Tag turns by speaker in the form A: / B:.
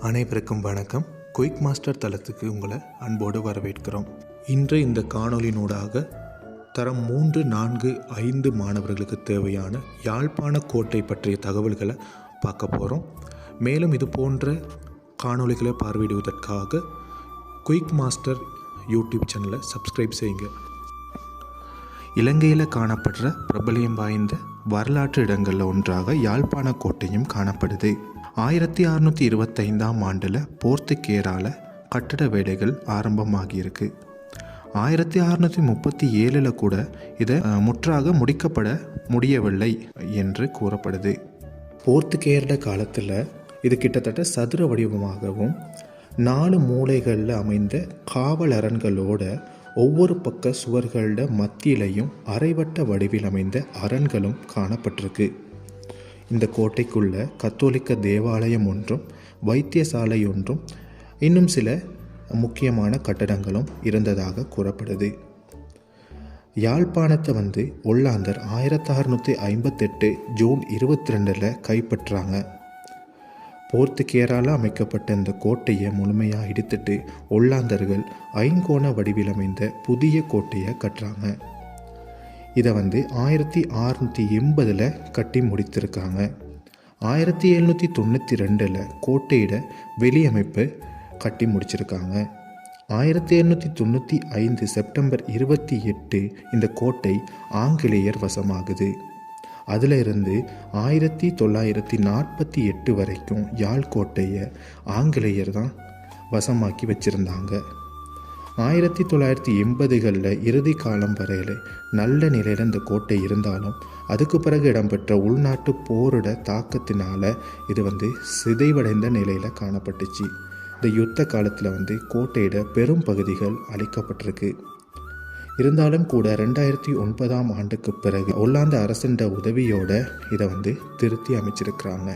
A: அனைவருக்கும் வணக்கம். Quick master தளத்துக்கு உங்களை அன்போடு வரவேற்கிறோம். இன்று இந்த காணொளினூடாக தரம் மூன்று நான்கு ஐந்து மாணவர்களுக்கு தேவையான யாழ்ப்பாண கோட்டை பற்றிய தகவல்களை பார்க்க போகிறோம் மேலும் இது போன்ற காணொளிகளை பார்வையிடுவதற்காக குயிக் மாஸ்டர் யூடியூப் சேனலை சப்ஸ்கிரைப் செய்யுங்க. இலங்கையில் காணப்படுற பிரபலியம் வாய்ந்த வரலாற்று இடங்களில் ஒன்றாக யாழ்ப்பாண கோட்டையும் காணப்படுது. ஆயிரத்தி அறுநூற்றி இருபத்தைந்தாம் ஆண்டில் போர்த்துகேரால கட்டட வேலைகள் ஆரம்பமாகியிருக்கு. ஆயிரத்தி அறுநூற்றி முப்பத்தி ஏழில் கூட இதை முற்றாக முடிக்கப்பட முடியவில்லை என்று கூறப்படுது. போர்த்துகேரட காலத்தில் இது கிட்டத்தட்ட சதுர வடிவமாகவும் நாலு மூலைகளில் அமைந்த காவல் அரண்களோட ஒவ்வொரு பக்க சுவர்களோட மத்தியிலையும் அரைவட்ட வடிவில் அமைந்த அரண்களும் காணப்பட்டிருக்கு. இந்த கோட்டைக்குள்ள கத்தோலிக்க தேவாலயம் ஒன்றும் வைத்தியசாலை ஒன்றும் இன்னும் சில முக்கியமான கட்டடங்களும் இருந்ததாக கூறப்படுது. யாழ்ப்பாணத்தை வந்து ஒல்லாந்தர் ஆயிரத்தி அறுநூற்றி ஐம்பத்தெட்டு ஜூன் இருபத்தி ரெண்டில் கைப்பற்றாங்க. போர்த்துகேரால அமைக்கப்பட்ட இந்த கோட்டையை முழுமையாக இடித்துட்டு ஒல்லாந்தர்கள் ஐங்கோண வடிவில் அமைந்த புதிய கோட்டையை கட்டுறாங்க. இதை வந்து ஆயிரத்தி ஆறுநூற்றி எண்பதில் கட்டி முடித்திருக்காங்க. ஆயிரத்தி எழுநூற்றி தொண்ணூற்றி ரெண்டில் கோட்டையிட வெளியமைப்பு கட்டி முடிச்சிருக்காங்க. ஆயிரத்தி எழுநூற்றி தொண்ணூற்றி ஐந்து செப்டம்பர் இருபத்தி எட்டு இந்த கோட்டை ஆங்கிலேயர் வசமாகுது. அதில் இருந்து ஆயிரத்தி தொள்ளாயிரத்தி நாற்பத்தி எட்டு வரைக்கும் யாழ் கோட்டையை ஆங்கிலேயர் தான் வசமாக்கி வச்சுருந்தாங்க. ஆயிரத்தி தொள்ளாயிரத்தி எண்பதுகளில் இறுதி காலம் வரையில் நல்ல நிலையில் இந்த கோட்டை இருந்தாலும் அதுக்கு பிறகு இடம்பெற்ற உள்நாட்டு போரோட தாக்கத்தினால இது வந்து சிதைவடைந்த நிலையில் காணப்பட்டுச்சு. இந்த யுத்த காலத்தில் வந்து கோட்டையிட பெரும் பகுதிகள் அழிக்கப்பட்டிருக்கு. இருந்தாலும் கூட ரெண்டாயிரத்தி ஒன்பதாம் ஆண்டுக்கு பிறகு ஒல்லாந்து அரசன்ற உதவியோட இதை வந்து திருத்தி அமைச்சிருக்கிறாங்க.